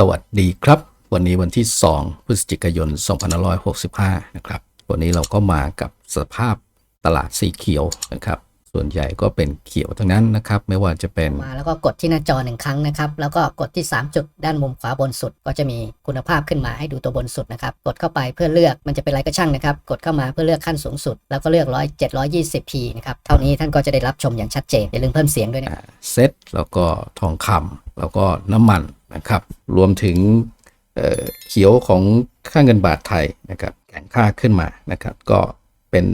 สวัสดีครับ วันนี้วันที่ 2 พฤศจิกายน 2565 นะครับ วันนี้เราก็มากับสภาพตลาดสีเขียวนะครับ ส่วนใหญ่ก็เป็นเขียวทั้งนั้นนะครับ ไม่ว่าจะเป็น มาแล้วก็กดที่หน้าจอหนึ่งครั้งนะครับ แล้วก็กดที่ 3 จุดด้านมุมขวาบนสุด ก็จะมีคุณภาพขึ้นมาให้ดูตัวบนสุดนะครับ กดเข้าไปเพื่อเลือกมันจะเป็นอะไรก็ช่างนะครับ กดเข้ามาเพื่อเลือกขั้นสูงสุด แล้วก็เลือก100 720p นะครับ เท่านี้ท่านก็จะได้รับชมอย่างชัดเจน อย่าลืมเพิ่มเสียงด้วยนะครับเซ็ตแล้วก็ทองคำ แล้วก็น้ำมันนะครับ รวมถึงเเขียวของค่าเงินบาทไทยนะครับแข่งค่าขึ้นมานะครับ ก็เป็น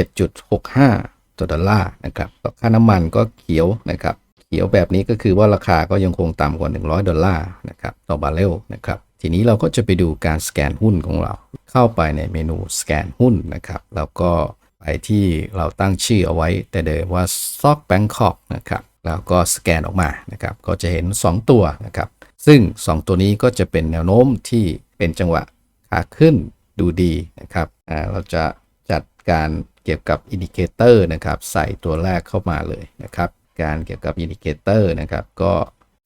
37.65ต่อดอลลาร์นะครับแล้วค่าน้ำมันก็เขียวนะครับ เขียวแบบนี้ก็คือว่าราคาก็ยังคงต่ำกว่า 100 ดอลลาร์นะครับต่อบาร์เรลนะครับ ทีนี้เราก็จะไปดูการสแกนหุ้นของเรา เข้าไปในเมนูสแกนหุ้นนะครับ แล้วก็ไปที่เราตั้งชื่อเอาไว้แต่เดิมว่า Stock Bangkok นะครับ แล้วก็สแกนออกมานะครับก็จะเห็น 2 ตัวนะครับซึ่ง 2 ตัวนี้ก็จะเป็นแนวโน้มที่เป็นจังหวะขาขึ้นดูดีนะครับอ่าเราจะจัดการเกี่ยวกับอินดิเคเตอร์นะครับใส่ตัวแรกเข้ามาเลยนะครับการเกี่ยวกับอินดิเคเตอร์นะครับก็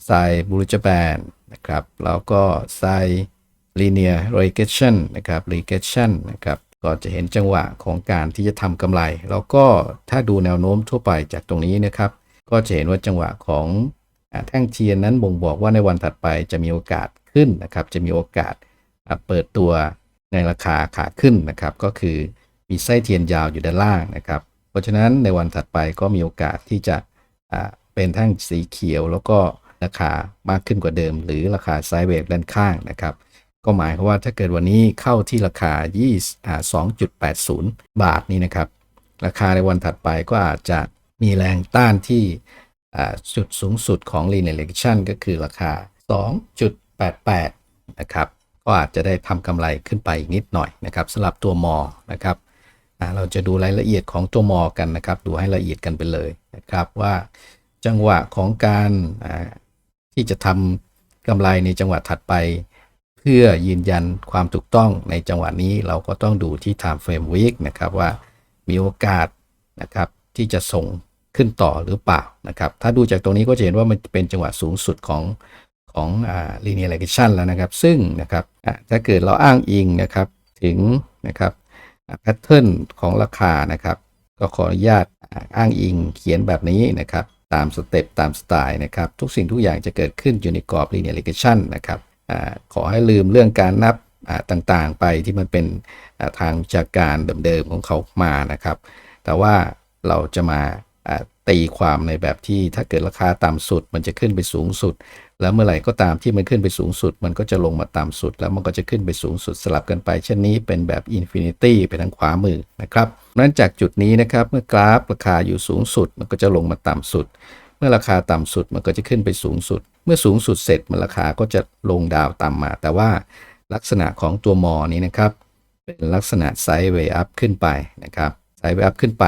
ใส่บูรจแบนนะครับแล้วก็ใส่ linear regression นะครับ regression นะครับก็จะเห็นจังหวะของการที่จะทำกำไร แล้วก็ถ้าดูแนวโน้มทั่วไปจากตรงนี้นะครับ ก็จะเห็นว่าจังหวะของแท่งเทียนนั้นบ่งบอกว่าในวันถัดไปจะมีโอกาสขึ้นนะครับ จะมีโอกาสเปิดตัวในราคาขาขึ้นนะครับ ก็คือมีไส้เทียนยาวอยู่ด้านล่างนะครับ เพราะฉะนั้นในวันถัดไปก็มีโอกาสที่จะเป็นแท่งสีเขียว แล้วก็ราคามากขึ้นกว่าเดิม หรือราคาไซด์เวกด้านข้างนะครับ ก็หมายความว่าถ้าเกิดวันนี้เข้าที่ราคา 2 2 8 0 บาทนี้นะครับ ราคาในวันถัดไปก็อาจจะ มีแรงต้านที่จุดสูงสุดของ linear regression ก็คือราคา 2.88 นะครับ ก็อาจจะได้ทำกำไรขึ้นไปอีกนิดหน่อยนะครับสำหรับตัวมอนะครับเราจะดูรายละเอียดของตัวมอกันนะครับ ดูให้ละเอียดกันไปเลยนะครับว่าจังหวะของการที่จะทำกำไรในจังหวะถัดไป เพื่อยืนยันความถูกต้องในจังหวะนี้เราก็ต้องดูที่ time frame week นะครับว่ามีโอกาสนะครับ ที่จะส่งขึ้นต่อหรือเปล่านะครับ ถ้าดูจากตรงนี้ก็จะเห็นว่ามันเป็นจังหวะสูงสุดของของอ่า linear regression แล้วนะครับ ซึ่งนะครับถ้าเกิดเราอ้างอิงนะครับถึงนะครับแพทเทิร์นของราคานะครับ ก็ขออนุญาตอ้างอิงเขียนแบบนี้นะครับ ตามสเต็ปตามสไตล์นะครับ ทุกสิ่งทุกอย่างจะเกิดขึ้นอยู่ในกรอบ linear regression นะครับอาขอให้ลืมเรื่องการนับต่างๆไปที่มันเป็นทางวิชการเดิมๆของเขามานะครับ แต่ว่า เราจะมาตีความในแบบที่ถ้าเกิดราคาต่ำสุด มันจะขึ้นไปสูงสุด แล้วเมื่อไหร่ก็ตามที่มันขึ้นไปสูงสุด มันก็จะลงมาต่ำสุด แล้วมันก็จะขึ้นไปสูงสุดสลับกันไป เช่นนี้เป็นแบบอินฟินิตี้ไปทางขวามือนะครับนั้นจากจุดนี้นะครับเมื่อกราฟราคาอยู่สูงสุด มันก็จะลงมาต่ำสุด เมื่อราคาต่ำสุดมันก็จะขึ้นไปสูงสุด เมื่อสูงสุดเสร็จมันราคาก็จะลงดาวต่ำมา แต่ว่าลักษณะของตัวมอนี้นะครับเป็นลักษณะไซด์เวย์อัพขึ้นไปนะครับไซด์เวย์อัพขึ้นไป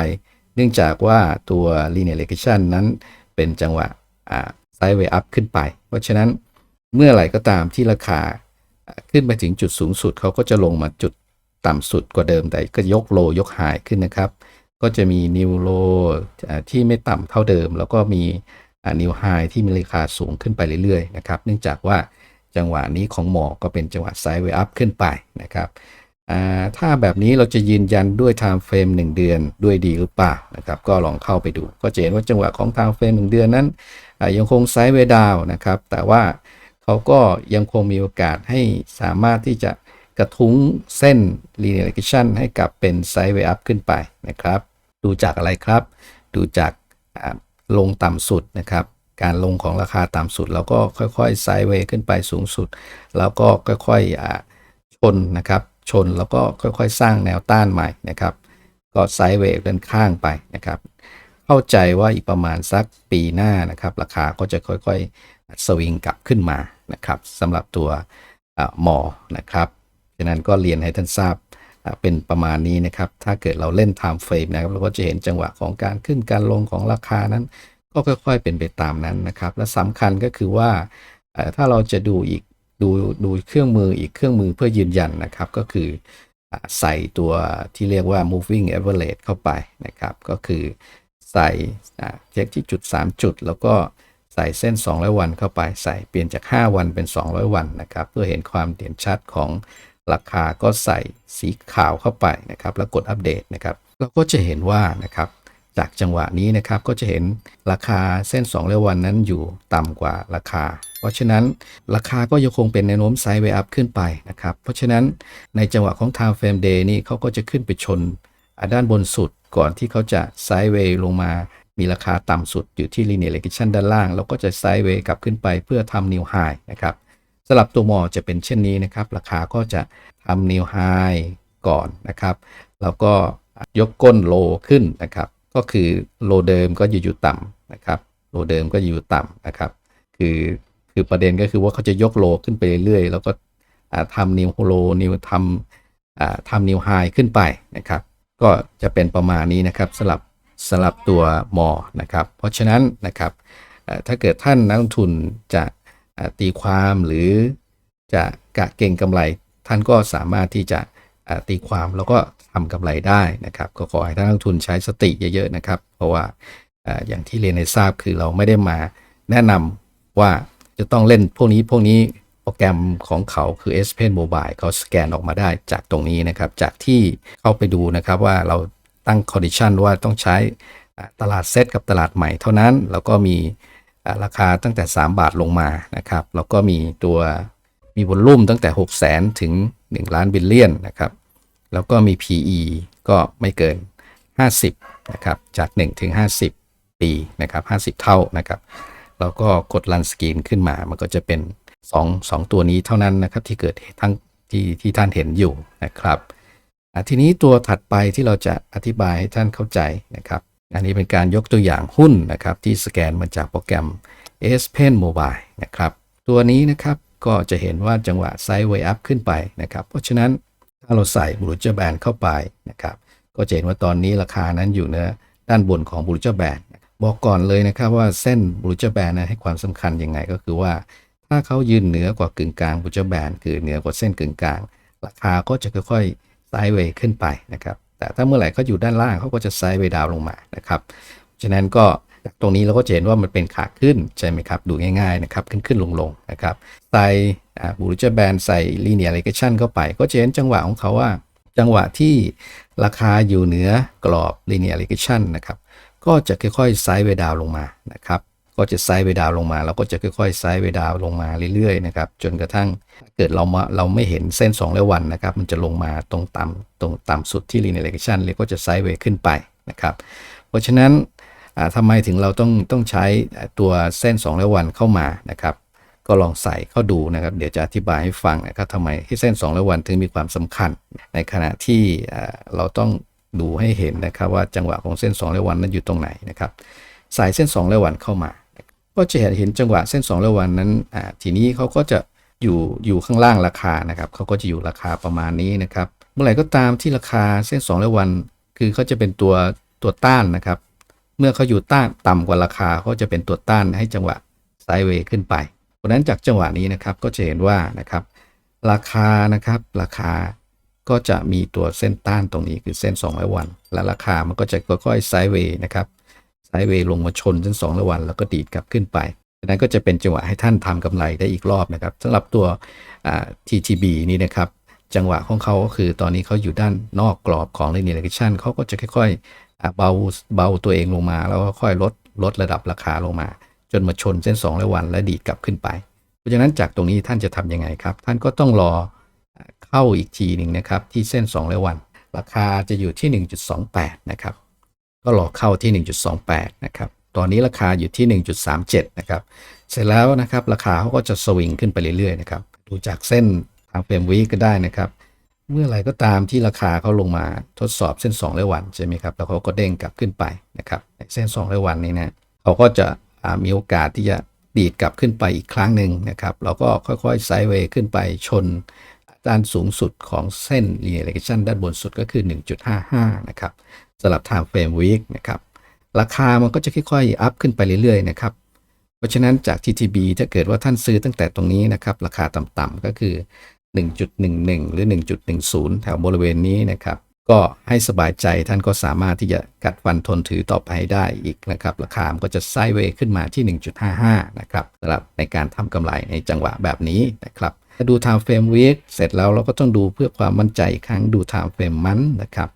เนื่องจากว่าตัว linear regression นั้นเป็นจังหวะอ่าไซด์เวย์อัพขึ้นไป เพราะฉะนั้นเมื่อไหร่ก็ตามที่ราคาขึ้นไปถึงจุดสูงสุดเขาก็จะลงมาจุดต่ำสุดกว่าเดิมแต่ก็ยกโลยกหายขึ้นนะครับ ก็จะมีนิวโลที่ไม่ต่ำเท่าเดิม แล้วก็มีนิวไฮที่มีราคาสูงขึ้นไปเรื่อยๆนะครับ เนื่องจากว่าจังหวะนี้ของหมอก็เป็นจังหวะไซด์เวย์อัพขึ้นไปนะครับ ถ้าแบบนี้เราจะยืนยันด้วย time frame 1 เดือนด้วยดีหรือเปล่านะครับก็ลองเข้าไปดู ก็จะเห็นว่าจังหวะของ time frame 1 เดือนนั้นยังคงไซด์เวดาวนะครับแต่ว่าเขาก็ยังคงมีโอกาสให้สามารถที่จะกระทุ้งเส้น linear regression ให้กลับเป็นไซด์เวอัพขึ้นไปนะครับดูจากอะไรครับ ดูจากลงต่ำสุดนะครับการลงของราคาต่ำสุด แล้วก็ค่อยๆไซด์เวย์ขึ้นไปสูงสุด แล้วก็ค่อยๆชนนะครับ ชนแล้วก็ค่อยๆ สร้างแนวต้านใหม่นะครับ ก็ไซด์เวย์ด้านข้างไปนะครับ เข้าใจว่าอีกประมาณสักปีหน้านะครับ ราคาก็จะค่อยๆสวิงกลับขึ้นมานะครับสำหรับตัวหมอนะครับฉะนั้นก็เรียนให้ท่านทราบเป็นประมาณนี้นะครับ ถ้าเกิดเราเล่น time frame นะครับ เราก็จะเห็นจังหวะของการขึ้นการลงของราคานั้น ก็ค่อยๆ เป็นไปตามนั้นนะครับ และสำคัญก็คือว่าถ้าเราจะดูอีก ดูดูเครื่องมืออีกเครื่องมือเพื่อยืนยันนะครับ ก็คือใส่ตัวที่เรียกว่า moving average เข้าไปนะครับ ก็คือใส่เช็คที่จุด 3 จุด แล้วก็ใส่ใส่เส้น 200 วันเข้าไปใส่เปลี่ยนจาก 5 วันเป็น 200 วันนะครับ เพื่อเห็นความเด่นชัดของราคาก็ใส่สีขาวเข้าไปนะครับ แล้วกดอัปเดตนะครับ เราก็จะเห็นว่านะครับ จากจังหวะนี้นะครับก็จะเห็นราคาเส้น2เระวันนั้นอยู่ต่ำกว่าราคา เพราะฉะนั้นราคาก็ยังคงเป็นแนวโน้มไซด์เวอัพขึ้นไปนะครับ เพราะฉะนั้นในจังหวะของ time frame day นี่เขาก็จะขึ้นไปชนด้านบนสุดก่อนที่เขาจะไซด์เวย์ลงมามีราคาต่ำสุดอยู่ที่ linear regression ด้านล่าง แล้วก็จะไซด์เวย์กลับขึ้นไปเพื่อทำ new high นะครับสลับตัวมอจะเป็นเช่นนี้นะครับ ราคาก็จะทำ new high ก่อนนะครับ แล้วก็ยกก้นโลขึ้นนะครับ ก็คือโลเดิมก็อยู่อยู่ต่ำนะครับโลเดิมก็อยู่ต่ำนะครับ คือคือประเด็นก็คือว่าเขาจะยกโลขึ้นไปเรื่อยๆแล้วก็ทำนิวโลนิวทำทำนิวไฮขึ้นไปนะครับ ก็จะเป็นประมาณนี้นะครับสลับสลับตัวมอนะครับ เพราะฉะนั้นนะครับถ้าเกิดท่านนักลงทุนจะตีความหรือจะกะเก่งกำไร ท่านก็สามารถที่จะตีความแล้วก็ ทำกำไรได้นะครับ ก็ขอให้ท่านนักลงทุนใช้สติเยอะๆนะครับ เพราะว่าอย่างที่เรียนให้ทราบคือเราไม่ได้มาแนะนำว่าจะต้องเล่นพวกนี้พวกนี้โปรแกรมของเขาคือ S Pen Mobile เขาสแกนออกมาได้จากตรงนี้นะครับ จากที่เข้าไปดูนะครับว่าเราตั้ง condition ว่าต้องใช้ตลาดเซตกับตลาดใหม่เท่านั้น แล้วก็มีราคาตั้งแต่ 3 บาทลงมานะครับ แล้วก็มีตัวมีวอลลุ่มตั้งแต่ 6 0 0 0 0 0 ถึง 1 ล้านบิลเลียนนะครับ แล้วก็มี PE ก็ไม่เกิน 50 นะครับ จาก 1 ถึง 50 ปีนะครับ 50 เท่านะครับ แล้วก็กดรันสกรีนขึ้นมา มันก็จะเป็น 2 2 ตัวนี้เท่านั้นนะครับ ที่เกิดทั้งที่ที่ท่านเห็นอยู่นะครับทีนี้ตัวถัดไปที่เราจะอธิบายให้ท่านเข้าใจนะครับ อันนี้เป็นการยกตัวอย่างหุ้นนะครับ ที่สแกนมาจากโปรแกรม S Pen Mobile นะครับ ตัวนี้นะครับก็จะเห็นว่าจังหวะไซด์เวย์อัพขึ้นไปนะครับ เพราะฉะนั้น ถ้าเราใส่บู l เจอร์แบนเข้าไปนะครับ ก็จะเห็นว่าตอนนี้ราคานั้นอยู่เนื้อด้านบนของบู l เจอร์แบนบอกก่อนเลยนะครับว่าเส้นบู l เจอร์แบนนะให้ความสำคัญยังไงก็คือว่า ถ้าเขายืนเหนือกว่ากึ่งกลางบู l เจอร์แบนคือเหนือกว่าเส้นกึ่งกลาง ราคาก็จะค่อยๆไซด์เวย์ขึ้นไปนะครับ แต่ถ้าเมื่อไหร่เขาอยู่ด้านล่างเขาก็จะไซด์เวย์ดาวลงมานะครับฉะนั้นก็ จากตรงนี้เราก็จะเห็นว่ามันเป็นขาขึ้นใช่ไหมครับ ดูง่ายๆนะครับ ขึ้นขึ้นลงลงนะครับ ใส่บูริจแบนใส่ linear regression เข้าไป ก็จะเห็นจังหวะของเขาว่า จังหวะที่ราคาอยู่เหนือกรอบ linear regression นะครับ ก็จะค่อยๆไซด์เวดาวลงมานะครับก็จะไซด์เวดาวลงมาแล้วก็จะค่อยๆไซด์เวดาวลงมาเรื่อยๆนะครับจนกระทั่งถ้าเกิดเรามาเราไม่เห็นเส้น2และวันนะครับมันจะลงมาตรงต่ำตรงต่ำสุดที่ linear regression เลยก็จะไซด์เวขึ้นไปนะครับเพราะฉะนั้น ทำไมถึงเราต้องต้องใช้ตัวเส้น2และวันเข้ามานะครับ ก็ลองใส่เข้าดูนะครับ เดี๋ยวจะอธิบายให้ฟังนะครับทำไมที่เส้น2และวันถึงมีความสำคัญ ในขณะที่เราต้องดูให้เห็นนะครับว่าจังหวะของเส้น2และวันนั้นอยู่ตรงไหนนะครับ ใส่เส้น2และวันเข้ามาก็จะเห็นจังหวะเส้น2และวันนั้นทีนี้เขาก็จะอยู่อยู่ข้างล่างราคานะครับเขาก็จะอยู่ราคาประมาณนี้นะครับ เมื่อไหร่ก็ตามที่ราคาเส้น2และวัน คือเขาจะเป็นตัวตัวต้านนะครับ เมื่อเขาอยู่ต้านต่ำกว่าราคาเขาจะเป็นตัวต้านให้จังหวะไซด์เวย์ขึ้นไปเพราะนั้นจากจังหวะนี้นะครับก็จะเห็นว่านะครับราคานะครับราคาก็จะมีตัวเส้นต้านตรงนี้คือเส้น 200 วัน และราคามันก็จะค่อยๆไซด์เวย์นะครับไซด์เวย์ลงมาชนเส้น 200 วัน แล้วก็ดีดกลับขึ้นไปดังนั้นก็จะเป็นจังหวะให้ท่านทำกำไรได้อีกรอบนะครับสำหรับตัว TTB นี่นะครับจังหวะของเขาก็คือตอนนี้เขาอยู่ด้านนอกกรอบของ linear regression เขาก็จะค่อยๆ เบาเบาตัวเองลงมา แล้วก็ค่อยลดลดระดับราคาลงมา จนมาชนเส้น2และวันและดีดกลับขึ้นไป เพราะฉะนั้นจากตรงนี้ท่านจะทำยังไงครับ ท่านก็ต้องรอเข้าอีกทีหนึ่งนะครับ ที่เส้น2และวัน ราคาจะอยู่ที่ 1.28 นะครับ ก็รอเข้าที่ 1.28 นะครับ ตอนนี้ราคาอยู่ที่ 1.37 นะครับ เสร็จแล้วนะครับราคาเขาก็จะสวิงขึ้นไปเรื่อยๆนะครับ ดูจากเส้นทางเฟรมวีก็ได้นะครับ เมื่อไหร่ก็ตามที่ราคาเขาลงมาทดสอบเส้น 2 และวันใช่ไหมครับ แล้วเขาก็เด้งกลับขึ้นไปนะครับในเส้น 2 และวันนี้นะเขาก็จะมีโอกาสที่จะดีดกลับขึ้นไปอีกครั้งหนึ่งนะครับแล้วก็ค่อยๆไซด์เวย์ขึ้นไปชนด้านสูงสุดของเส้น linear regression ด้านบนสุดก็คือ 1.55 นะครับสำหรับ time frame week นะครับราคามันก็จะค่อยๆ อัพขึ้นไปเรื่อยๆนะครับเพราะฉะนั้นจาก TTB ถ้าเกิดว่าท่านซื้อตั้งแต่ตรงนี้นะครับราคาต่ำๆก็คือ 1.11 หรือ 1.10 แถวบริเวณนี้นะครับ ก็ให้สบายใจท่านก็สามารถที่จะกัดฟันทนถือต่อไปได้อีกนะครับ ราคามก็จะไซด์เวย์ขึ้นมาที่ 1.55 นะครับสำหรับในการทำกำไรในจังหวะแบบนี้นะครับถ้าดู time frame week เสร็จแล้วเราก็ต้องดูเพื่อความมั่นใจอีกครั้งดู time frame month นะครับ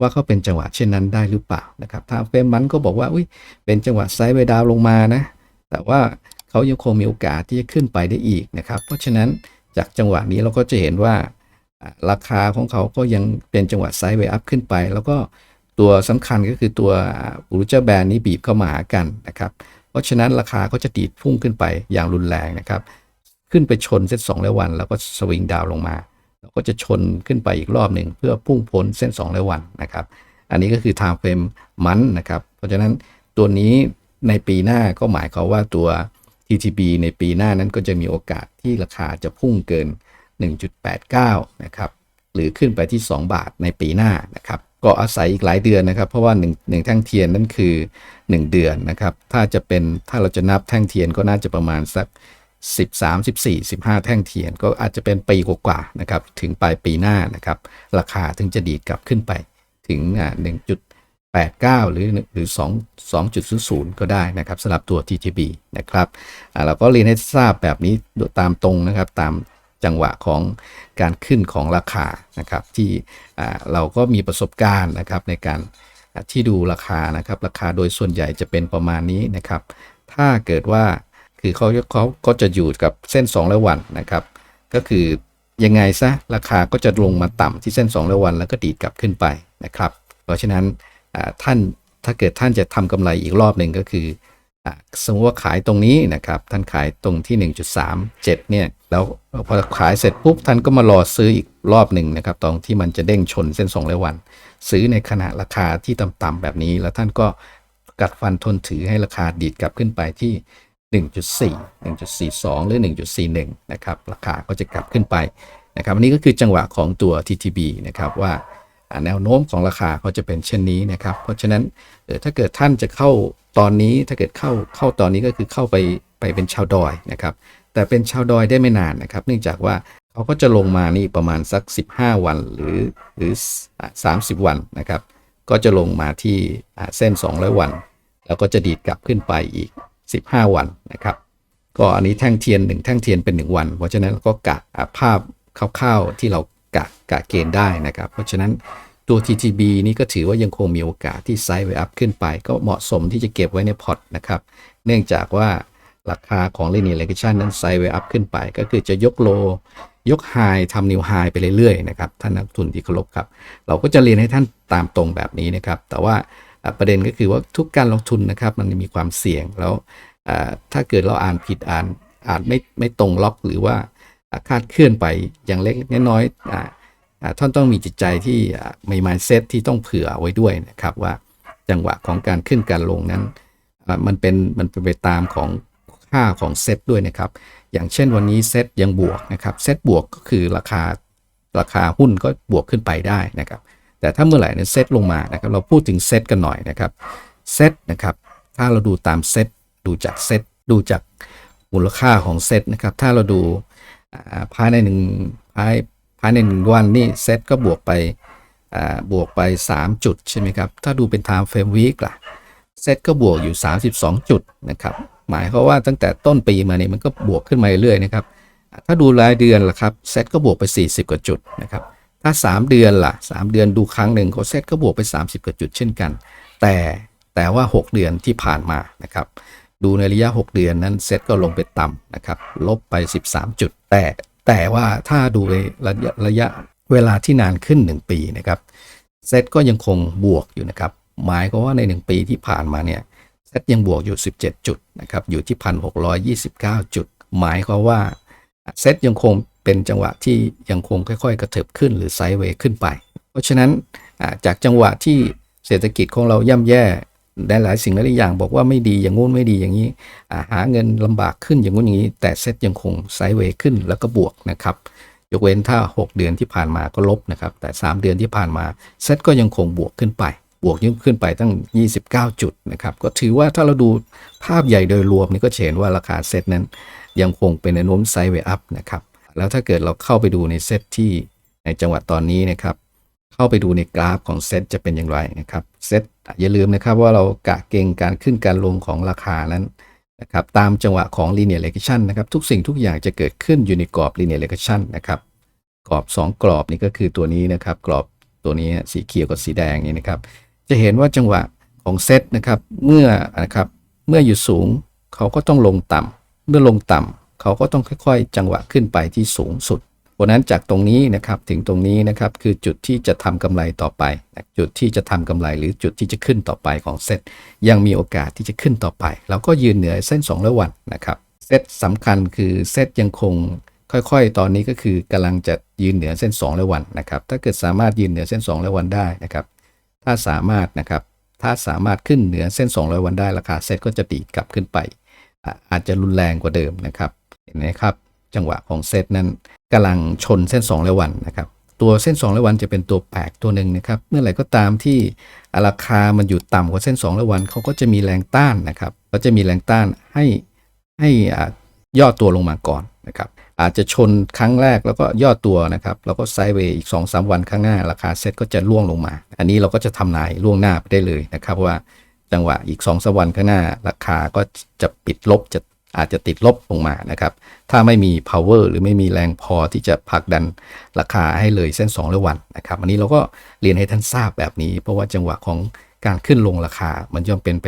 ว่าเขาเป็นจังหวะเช่นนั้นได้หรือเปล่านะครับ ถ้าเฟรมมันก็บอกว่าอุ้ยเป็นจังหวะไซด์เวย์ดาวลงมานะ แต่ว่าเขายังคงมีโอกาสที่จะขึ้นไปได้อีกนะครับ เพราะฉะนั้น จากจังหวะนี้เราก็จะเห็นว่าราคาของเขาก็ยังเป็นจังหวะไซด์เวย์อัพขึ้นไป แล้วก็ตัวสำคัญก็คือตัวบูรูเจอร์แบนนี้บีบเข้ามาหากันนะครับ เพราะฉะนั้นราคาก็จะดีดพุ่งขึ้นไปอย่างรุนแรงนะครับ ขึ้นไปชนเส้น2ร้อยวัน แล้วก็สวิงดาวน์ลงมาเราก็จะชนขึ้นไปอีกรอบหนึ่งเพื่อพุ่งพ้นเส้น2ร้อยวันนะครับ อันนี้ก็คือ time frame มันนะครับ เพราะฉะนั้นตัวนี้ในปีหน้าก็หมายความว่าตัว TTB ในปีหน้านั้นก็จะมีโอกาสที่ราคาจะพุ่งเกิน 1.89 นะครับ หรือขึ้นไปที่ 2 บาทในปีหน้านะครับ ก็อาศัยอีกหลายเดือนนะครับ เพราะว่า1 1แท่งเทียนนั่นคือ 1 เดือนนะครับ ถ้าจะเป็นถ้าเราจะนับแท่งเทียนก็น่าจะประมาณสัก 13 14 15 แท่งเทียน ก็อาจจะเป็นปีกว่าๆนะครับ ถึงปลายปีหน้านะครับ ราคาถึงจะดีดกลับขึ้นไปถึงอ่ 89 หรือหรือ 2 2.00 ก็ได้นะครับสำหรับตัว TTB นะครับเราก็เรียนให้ทราบแบบนี้ตามตรงนะครับตามจังหวะของการขึ้นของราคานะครับที่เราก็มีประสบการณ์นะครับในการที่ดูราคานะครับราคาโดยส่วนใหญ่จะเป็นประมาณนี้นะครับ ถ้าเกิดว่าคือเขาเขาก็จะอยู่กับเส้น2ร้อยวันนะครับ ก็คือยังไงซะราคาก็จะลงมาต่ำที่เส้น2ร้อยวันแล้วก็ดีดกลับขึ้นไปนะครับ เพราะฉะนั้น ท่านถ้าเกิดท่านจะทำกำไรอีกรอบหนึ่งก็คือสมมติว่าขายตรงนี้นะครับ ท่านขายตรงที่ 1.37 เนี่ย แล้วพอขายเสร็จปุ๊บ ท่านก็มารอซื้ออีกรอบหนึ่งนะครับ ตรงที่มันจะเด้งชนเส้น2ร้อยวัน ซื้อในขณะราคาที่ต่ำๆแบบนี้ แล้วท่านก็กัดฟันทนถือให้ราคาดีดกลับขึ้นไปที่ 1.4 1.42 หรือ 1.41 นะครับ ราคาก็จะกลับขึ้นไปนะครับ อันนี้ก็คือจังหวะของตัว TTB นะครับว่า แนวโน้มของราคาเขาจะเป็นเช่นนี้นะครับ เพราะฉะนั้นถ้าเกิดท่านจะเข้าตอนนี้ถ้าเกิดเข้าเข้าตอนนี้ก็คือเข้าไปไปเป็นชาวดอยนะครับ แต่เป็นชาวดอยได้ไม่นานนะครับ เนื่องจากว่าเขาก็จะลงมานี่ประมาณสัก 15 วันหรือหรือ 30 วันนะครับ ก็จะลงมาที่เส้น 200 วัน แล้วก็จะดีดกลับขึ้นไปอีก 15 วันนะครับ ก็อันนี้แท่งเทียน 1 แท่งเทียนเป็น 1 วัน เพราะฉะนั้นก็กะภาพคร่าวๆที่เรา กะกะเกณฑ์ได้นะครับ เพราะฉะนั้นตัว TTB นี่ก็ถือว่ายังคงมีโอกาสที่ไซด์ไวอัพขึ้นไป ก็เหมาะสมที่จะเก็บไว้ในพอร์ตนะครับ เนื่องจากว่าราคาของ linear regression นั้นไซด์ไวอัพขึ้นไป ก็คือจะยกโล ยกไฮทำนิวไฮไปเรื่อยๆนะครับท่านนักทุนที่เคารพครับ เราก็จะเรียนให้ท่านตามตรงแบบนี้นะครับ แต่ว่าประเด็นก็คือว่าทุกการลงทุนนะครับมันมีความเสี่ยงแล้วถ้าเกิดเราอ่านผิดอ่านอานไม่ไม่ตรงล็อกหรือว่า คาดเคลื่อนไปอย่างเล็กๆน้อยๆอ่าอ่าท่านต้องมีจิตใจที่อ่มี mindset ที่ต้องเผื่อไว้ด้วยนะครับว่าจังหวะของการขึ้นการลงนั้น มันเป็นมันเป็นไปตามของค่าของเซตด้วยนะครับ อย่างเช่นวันนี้เซตยังบวกนะครับเซตบวกก็คือราคาราคาหุ้นก็บวกขึ้นไปได้นะครับ แต่ถ้าเมื่อไหร่เนี่ยเซตลงมานะครับ เราพูดถึงเซตกันหน่อยนะครับเซตนะครับ ถ้าเราดูตามเซตดูจากเซตดูจากมูลค่าของเซตนะครับ ถ้าเราดู ภายในหนึ่งภายภายในหนึ่งวันนี่เซตก็บวกไปบวกไป 3 จุดใช่ไหมครับ ถ้าดูเป็น time frame week ล่ะเซตก็บวกอยู่ 32 จุดนะครับ หมายความว่าตั้งแต่ต้นปีมาเนี่ยมันก็บวกขึ้นมาเรื่อยๆนะครับ ถ้าดูรายเดือนล่ะครับเซตก็บวกไป 40 กว่าจุดนะครับ ถ้า 3 เดือนล่ะ 3 เดือนดูครั้งหนึ่งก็เซตก็บวกไป 30 กว่าจุดเช่นกัน แต่แต่ว่า 6 เดือนที่ผ่านมานะครับ ดูในระยะ 6 เดือนนั้นเซตก็ลงไปต่ำนะครับลบไป 13 จุด แต่แต่ว่าถ้าดูในระยะระยะเวลาที่นานขึ้น 1 ปีนะครับเซตก็ยังคงบวกอยู่นะครับหมายก็ว่าใน 1 ปีที่ผ่านมาเนี่ยเซตยังบวกอยู่ 17 จุดนะครับอยู่ที่ 1,629 จุด หมายความว่าเซตยังคงเป็นจังหวะที่ยังคงค่อยๆ กระเถิบขึ้นหรือไซด์เวย์ขึ้นไป เพราะฉะนั้นจากจังหวะที่เศรษฐกิจของเราย่ำแย่ หลายสิ่งหลายอย่างบอกว่าไม่ดีอย่างงู้นไม่ดีอย่างนี้หาเงินลำบากขึ้นอย่างงู้นอย่างนี้ แต่เซ็ตยังคงไซด์เวย์ขึ้นแล้วก็บวกนะครับยกเว้นถ้า 6 เดือนที่ผ่านมาก็ลบนะครับแต่ 3 เดือนที่ผ่านมาเซ็ตก็ยังคงบวกขึ้นไป บวกยิ่งขึ้นไปตั้ง 29 จุดนะครับก็ถือว่าถ้าเราดูภาพใหญ่โดยรวมนี่ก็เห็นว่าราคาเซ็ตนั้น ยังคงเป็นแนวโน้มไซด์เวย์อัพนะครับแล้วถ้าเกิดเราเข้าไปดูในเซ็ตที่ในจังหวะตอนนี้นะครับ เข้าไปดูในกราฟของเซตจะเป็นอย่างไรนะครับเซตอย่าลืมนะครับว่าเรากะเก่งการขึ้นการลงของราคานั้นนะครับตามจังหวะของ linear regression นะครับทุกสิ่งทุกอย่างจะเกิดขึ้นอยู่ในกรอบ linear regression นะครับกรอบ 2 กรอบนี่ก็คือตัวนี้นะครับกรอบตัวนี้สีเขียวกับสีแดงนี่นะครับ จะเห็นว่าจังหวะของเซตนะครับเมื่อนะครับเมื่ออยู่สูงเขาก็ต้องลงต่ำเมื่อลงต่ำเขาก็ต้องค่อย ๆ จังหวะขึ้นไปที่สูงสุด เพราะนั้นจากตรงนี้นะครับถึงตรงนี้นะครับคือจุดที่จะทำกำไรต่อไป จุดที่จะทำกำไรหรือจุดที่จะขึ้นต่อไปของเซตยังมีโอกาสที่จะขึ้นต่อไปเราก็ยืนเหนือเส้น2ร้อยวันนะครับเซตสำคัญคือเซตยังคงค่อยๆ ตอนนี้ก็คือกำลังจะยืนเหนือเส้น2ร้อยวันนะครับถ้าเกิดสามารถยืนเหนือเส้น2ร้อยวันได้นะครับถ้าสามารถนะครับถ้าสามารถขึ้นเหนือเส้น 200 วันได้ราคาเซตก็จะตีกลับขึ้นไป อาจจะรุนแรงกว่าเดิมนะครับเห็นไหมครับ จังหวะของเซตนั้นกำลังชนเส้น2ร้อยวันนะครับตัวเส้น2ร้อยวันจะเป็นตัวแปลกตัวหนึ่งนะครับเมื่อไหร่ก็ตามที่ราคามันอยู่ต่ำกว่าเส้น2ร้อยวันเขาก็จะมีแรงต้านนะครับก็จะมีแรงต้านให้ให้อาย่อตัวลงมาก่อนนะครับอาจจะชนครั้งแรกแล้วก็ย่อตัวนะครับแล้วก็ไซด์เวย์อีก 2-3 วันข้างหน้า ราคาเซ็ตก็จะล่วงลงมา อันนี้เราก็จะทำนายล่วงหน้าไปได้เลยนะครับว่าจังหวะอีก2อสวันข้างหน้า ราคาก็จะปิดลบจะ อาจจะติดลบลงมานะครับ ถ้าไม่มี power หรือไม่มีแรงพอที่จะผลักดันราคาให้เลยเส้น2ร้อวันนะครับอันนี้เราก็เรียนให้ท่านทราบแบบนี้ เพราะว่าจังหวะของการขึ้นลงราคา มันย่อมเป็นไป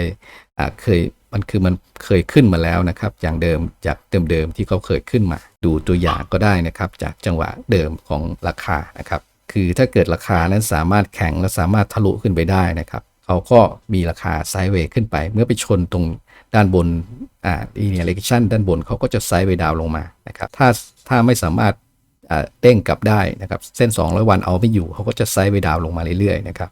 เคยมันคือมันเคยขึ้นมาแล้วนะครับ อย่างเดิมจากเดิมๆที่เขาเคยขึ้นมา ดูตัวอย่างก็ได้นะครับ จากจังหวะเดิมของราคานะครับ คือถ้าเกิดราคานั้นสามารถแข็งและสามารถทะลุขึ้นไปได้นะครับเขาก็มีราคาไซด์เวย์ขึ้นไป เมื่อไปชนตรง ด้านบนอ่า linear regression ด้านบนเขาก็จะไซด์เวย์ดาวลงมานะครับถ้าถ้าไม่สามารถอ่าเด้งกลับได้นะครับเส้น 200 วันเอาไม่อยู่เขาก็จะไซด์เวดาวลงมาเรื่อยๆนะครับ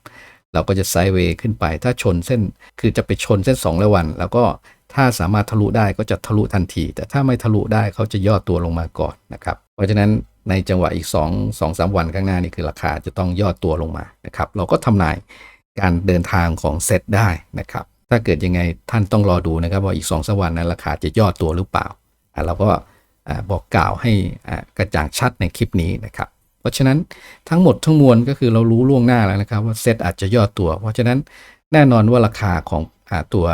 เราก็จะไซด์เวย์ขึ้นไป ถ้าชนเส้นคือจะไปชนเส้น2ร้อยวัน แล้วก็ถ้าสามารถทะลุได้ก็จะทะลุทันที แต่ถ้าไม่ทะลุได้เขาจะย่อตัวลงมาก่อนนะครับเพราะฉะนั้นในจังหวะอีก 2 2 3 วันข้างหน้านี่คือราคาจะต้องย่อตัวลงมานะครับเราก็ทำนายการเดินทางของเซตได้นะครับ ถ้าเกิดยังไงท่านต้องรอดูนะครับว่าอีก2องสวันนั้นราคาจะย่อตัวหรือเปล่าเราก็บอกกล่าวให้กระจ่างชัดในคลิปนี้นะครับ เพราะฉะนั้นทั้งหมดทั้งมวลก็คือเรารู้ล่วงหน้าแล้วนะครับ ว่าเซตอาจจะย่อตัว เพราะฉะนั้นแน่นอนว่าราคาของอตัว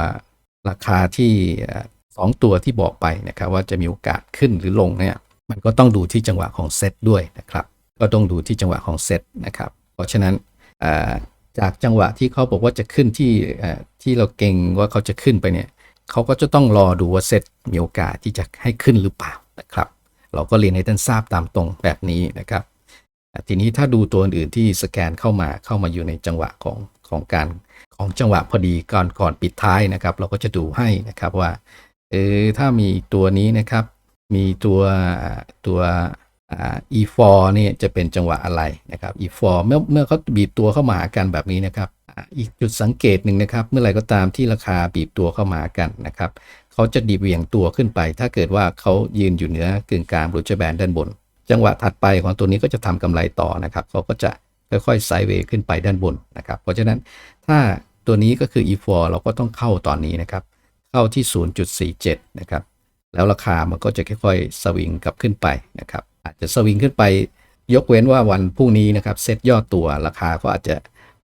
ราคาที่อ่าสองตัวที่บอกไปนะครับ ว่าจะมีโอกาสขึ้นหรือลงเนี่ยมันก็ต้องดูที่จังหวะของเซตด้วยนะครับ ก็ต้องดูที่จังหวะของเซตนะครับ เพราะฉะนั้น จากจังหวะที่เขาบอกว่าจะขึ้นที่ที่เราเก่งว่าเขาจะขึ้นไปเนี่ยเขาก็จะต้องรอดูว่าเซตมีโอกาสที่จะให้ขึ้นหรือเปล่านะครับ เราก็เรียนให้ท่านทราบตามตรงแบบนี้นะครับ ทีนี้ถ้าดูตัวอื่นที่สแกนเข้ามาเข้ามาอยู่ในจังหวะของของการของจังหวะพอดีก่อนก่อนปิดท้ายนะครับ เราก็จะดูให้นะครับว่าเออถ้ามีตัวนี้นะครับ มีตัวตัว e4 นี่จะเป็นจังหวะอะไรนะครับ e4 เมื่อเมื่อเขาบีบตัวเข้ามาหากันแบบนี้นะครับ อีกจุดสังเกตหนึ่งนะครับ เมื่อไรก็ตามที่ราคาบีบตัวเข้ามาหากันนะครับเขาจะดีบเวียงตัวขึ้นไป ถ้าเกิดว่าเขายืนอยู่เหนือกึ่งกลางบรูเจอร์แบนด้านบน จังหวะถัดไปของตัวนี้ก็จะทำกำไรต่อนะครับเขาก็จะค่อยๆไซด์เวย์ขึ้นไปด้านบนนะครับ เพราะฉะนั้นถ้าตัวนี้ก็คือ E4 เราก็ต้องเข้าตอนนี้นะครับ เข้าที่ 0.47 นะครับ แล้วราคามันก็จะค่อยๆสวิงกลับขึ้นไปนะครับ อาจจะสวิงขึ้นไปยกเว้นว่าวันพรุ่งนี้นะครับเซ็ตย่อตัวราคาก็อาจจะ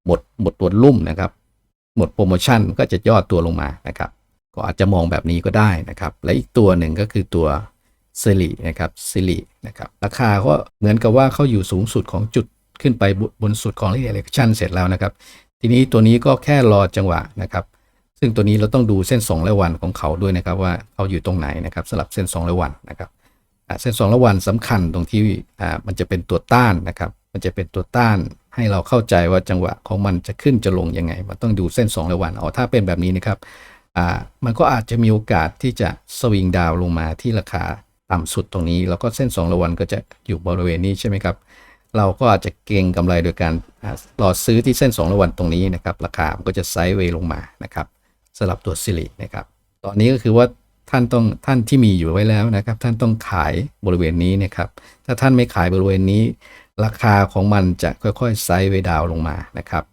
หมดหมดตัวลุ่มนะครับ หมดโปรโมชั่นก็จะย่อตัวลงมานะครับ ก็อาจจะมองแบบนี้ก็ได้นะครับ และอีกตัวหนึ่งก็คือตัวซิลินะครับซิลินะครับราคาก็เหมือนกับว่าเขาอยู่สูงสุดของจุดขึ้นไปบบนสุดของ linear regression เสร็จแล้วนะครับ ทีนี้ตัวนี้ก็แค่รอจังหวะนะครับ ซึ่งตัวนี้เราต้องดูเส้น2ร้อยวันของเขาด้วยนะครับว่าเขาอยู่ตรงไหนนะครับสำหรับเส้น2ร้อยวันนะครับ เส้น2ร้อยวันสำคัญตรงที่มันจะเป็นตัวต้านนะครับ มันจะเป็นตัวต้านให้เราเข้าใจว่าจังหวะของมันจะขึ้นจะลงยังไง มันต้องดูเส้น 2ร้อยวันเอาถ้าเป็นแบบนี้นะครับมันก็อาจจะมีโอกาสที่จะสวิงดาวลงมาที่ราคาต่ำสุดตรงนี้ แล้วก็เส้น 2 ระวันก็จะอยู่บริเวณนี้ใช่ไหมครับ เราก็อาจจะเก็งกำไรโดยการรอซื้อที่เส้น 2 ระวันตรงนี้นะครับ ราคามันก็จะไซด์เวย์ลงมานะครับสำหรับตัวซิลินะครับ ตอนนี้ก็คือว่า ท่านต้องท่านที่มีอยู่ไว้แล้วนะครับ ท่านต้องขายบริเวณนี้นะครับ ถ้าท่านไม่ขายบริเวณนี้ ราคาของมันจะค่อยๆไซด์เวดาวลงมานะครับ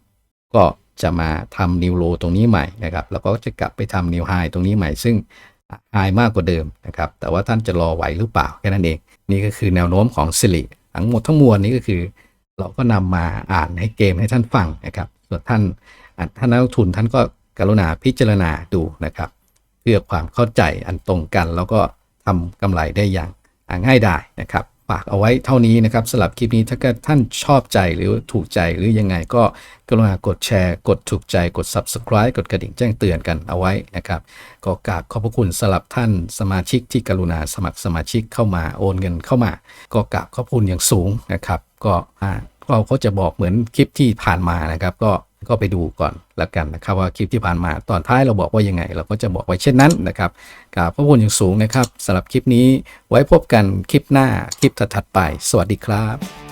ก็จะมาทำนิวโลตรงนี้ใหม่นะครับ แล้วก็จะกลับไปทำนิวไฮตรงนี้ใหม่ ซึ่งไฮมากกว่าเดิมนะครับ แต่ว่าท่านจะรอไหวหรือเปล่าแค่นั้นเอง นี่ก็คือแนวโน้มของสิริทั้งหมดทั้งมวลนี้ก็คือ เราก็นำมาอ่านให้เกมให้ท่านฟังนะครับ ส่วนท่านท่านนักลงทุนท่านก็กรุณาพิจารณาดูนะครับ พื่อความเข้าใจอันตรงกัน แล้วก็ทำกำไรได้อย่างง่ายดายนะครับฝากเอาไว้เท่านี้นะครับสำหรับคลิปนี้ถ้าเกิดท่านชอบใจหรือถูกใจหรือยังไงก็กรุณากดแชร์ กดถูกใจกด subscribe กดกระดิ่งแจ้งเตือนกันเอาไว้นะครับ ก็กราบขอบพระคุณสำหรับท่านสมาชิกที่กรุณาสมัครสมาชิกเข้ามาโอนเงินเข้ามา ก็กราบขอบคุณอย่างสูงนะครับ ก็อ่าเราจะบอกเหมือนคลิปที่ผ่านมานะครับ ก็ ก็ไปดูก่อนละกันนะครับว่าคลิปที่ผ่านมาตอนท้ายเราบอกว่ายังไง เราก็จะบอกไว้เช่นนั้นนะครับกราบพระคุณอย่างสูงนะครับสำหรับคลิปนี้ไว้พบกันคลิปหน้าคลิปถัดไป สวัสดีครับ